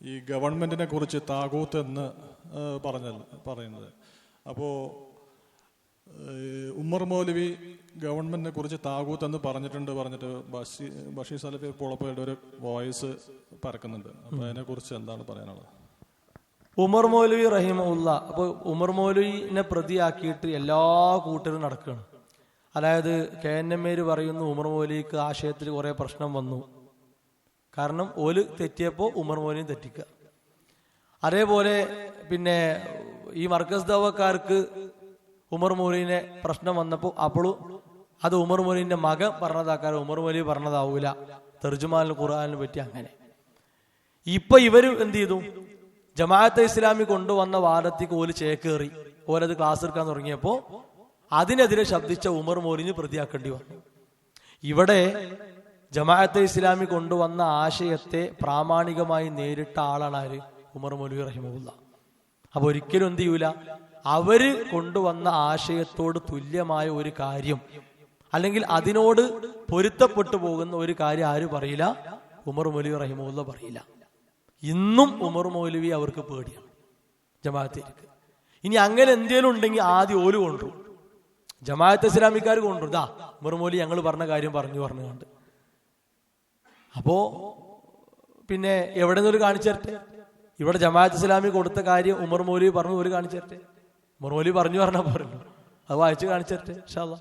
ഈ ഗവൺമെന്റിനെ കുറിച്ച് താകൂത്ത് എന്ന് പറഞ്ഞ പറഞ്ഞത് പറയുന്നത് അപ്പോൾ ഉമ്മർ മൗലവി ഗവൺമെന്റിനെ കുറിച്ച് താകൂത്ത് എന്ന് പറഞ്ഞിട്ടുണ്ട് പറഞ്ഞിട്ട് ബഷീ ബഷീർ സലഫി പുളപ്പയുടെ ഒരു വോയിസ് പരക്കുന്നുണ്ട്. അപ്പൊ അതിനെ കുറിച്ച് എന്താണ് പറയാനുള്ളത്? ഉമർ മൗലവി റഹിമുല്ല അപ്പൊ ഉമർ മൗലവിനെ പ്രതിയാക്കിയിട്ട് എല്ലാ കൂട്ടരും നടക്കുകയാണ് അതായത് കെ എൻ എം എര് പറയുന്നു ഉമർ മൗലിക്ക് ആശയത്തിൽ കുറെ പ്രശ്നം വന്നു. കാരണം ഓൽ തെറ്റിയപ്പോൾ ഉമർ മോനെയും തെറ്റിക്കുക അതേപോലെ പിന്നെ ഈ മർക്കസ് ദവക്കാർക്ക് ഉമർ മോലിനെ പ്രശ്നം വന്നപ്പോൾ അപ്പോഴും അത് ഉമർ മോലിന്റെ മകൻ പറഞ്ഞതാക്കാരം ഉമർ മോലി പറഞ്ഞതാവൂല. തെർജുമാലിന് ഖുർആാനിനെ പറ്റി അങ്ങനെ. ഇപ്പൊ ഇവർ എന്ത് ചെയ്തു? ജമാഅത്തെ ഇസ്ലാമി കൊണ്ടുവന്ന വാദത്തേക്ക് ഓൽ ചേക്കേറി. ഓലത് ക്ലാസ് എടുക്കാൻ തുടങ്ങിയപ്പോൾ അതിനെതിരെ ശബ്ദിച്ച ഉമർ മോലിന് പ്രതിയാക്കേണ്ടി വന്നു. ഇവിടെ ജമാഅത്തെ ഇസ്ലാമി കൊണ്ടുവന്ന ആശയത്തെ പ്രാമാണികമായി നേരിട്ട ആളാണ് ആര്? ഉമർ മൊലി റഹിമുല്ല അപ്പൊ ഒരിക്കലും എന്ത് ചെയ്യൂല? അവർ കൊണ്ടുവന്ന ആശയത്തോട് തുല്യമായ ഒരു കാര്യം അല്ലെങ്കിൽ അതിനോട് പൊരുത്തപ്പെട്ടു പോകുന്ന ഒരു കാര്യം ആര് പറയില്ല? ഉമർ മൊലി റഹിമുല്ല പറയില്ല. ഇന്നും ഉമർ മൗലവി അവർക്ക് പേടിയാണ് ജമാഅത്തേക്ക്. ഇനി അങ്ങനെ എന്തേലും ഉണ്ടെങ്കിൽ ആദ്യം ഓൽ കൊണ്ടുവരും. ജമാഅത്ത് ഇസ്ലാമിക്കാർ കൊണ്ടുവരും. ദാ ഉമർ മൗലി ഞങ്ങൾ പറഞ്ഞ കാര്യം പറഞ്ഞു പറഞ്ഞു കണ്ട് അപ്പോ പിന്നെ എവിടെ നിന്നൊരു കാണിച്ചു ഇവിടെ ജമാഅത്ത് ഇസ്ലാമി കൊടുത്ത കാര്യം ഉമർ മൗലി പറഞ്ഞു ഒരു കാണിച്ചു ഉമർ മൗലി പറഞ്ഞു പറഞ്ഞാൽ പറഞ്ഞു അത് വായിച്ച് കാണിച്ചു ഇൻഷാ അല്ലാ